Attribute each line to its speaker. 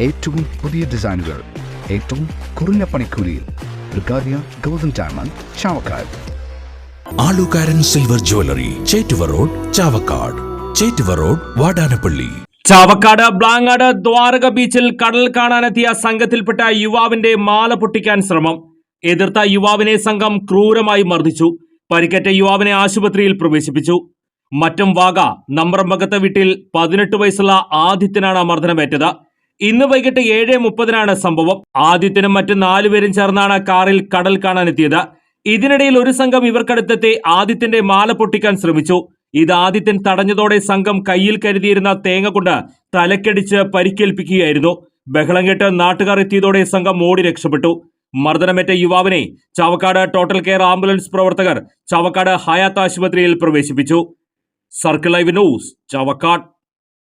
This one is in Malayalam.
Speaker 1: ഏറ്റവും പുതിയ ഡിസൈനുകൾ ഏറ്റവും കുറഞ്ഞ പണിക്കൂലിയിൽ golden diamond Chavakkad.
Speaker 2: Alukkaran silver jewellery Chettuva road Chavakkad. Chettuva road Vadanappally.
Speaker 3: Chavakkad Blangad Dwaraka ബീച്ചിൽ കടൽ കാണാനെത്തിയ സംഘത്തിൽപ്പെട്ട യുവാവിന്റെ മാല പൊട്ടിക്കാൻ ശ്രമം. എതിർത്ത യുവാവിനെ സംഘം ക്രൂരമായി മർദ്ദിച്ചു. പരിക്കേറ്റ യുവാവിനെ ആശുപത്രിയിൽ പ്രവേശിപ്പിച്ചു. മറ്റം വാഗ നമ്പറമ്പകത്തെ വീട്ടിൽ പതിനെട്ട് വയസ്സുള്ള ആദിത്യനാണ് മർദ്ദനമേറ്റത്. ഇന്ന് വൈകിട്ട് ഏഴ് മുപ്പതിനാണ് സംഭവം. ആദിത്യനും മറ്റ് നാലുപേരും ചേർന്നാണ് കാറിൽ കടൽ കാണാനെത്തിയത്. ഇതിനിടയിൽ ഒരു സംഘം ഇവർക്കടുത്തെത്തി ആദിത്യന്റെ മാല പൊട്ടിക്കാൻ ശ്രമിച്ചു. ഇത് ആദിത്യൻ തടഞ്ഞതോടെ സംഘം കയ്യിൽ കരുതിയിരുന്ന തേങ്ങ കൊണ്ട് തലക്കടിച്ച് പരിക്കേൽപ്പിക്കുകയായിരുന്നു. ബഹളം കേട്ട് നാട്ടുകാർ എത്തിയതോടെ സംഘം ഓടി രക്ഷപ്പെട്ടു. മർദ്ദനമേറ്റ യുവാവിനെ ചവക്കാട് ടോട്ടൽ കെയർ ആംബുലൻസ് പ്രവർത്തകർ ചവക്കാട് ഹയാത്ത് ആശുപത്രിയിൽ പ്രവേശിപ്പിച്ചു. Circle live news Chavakkad.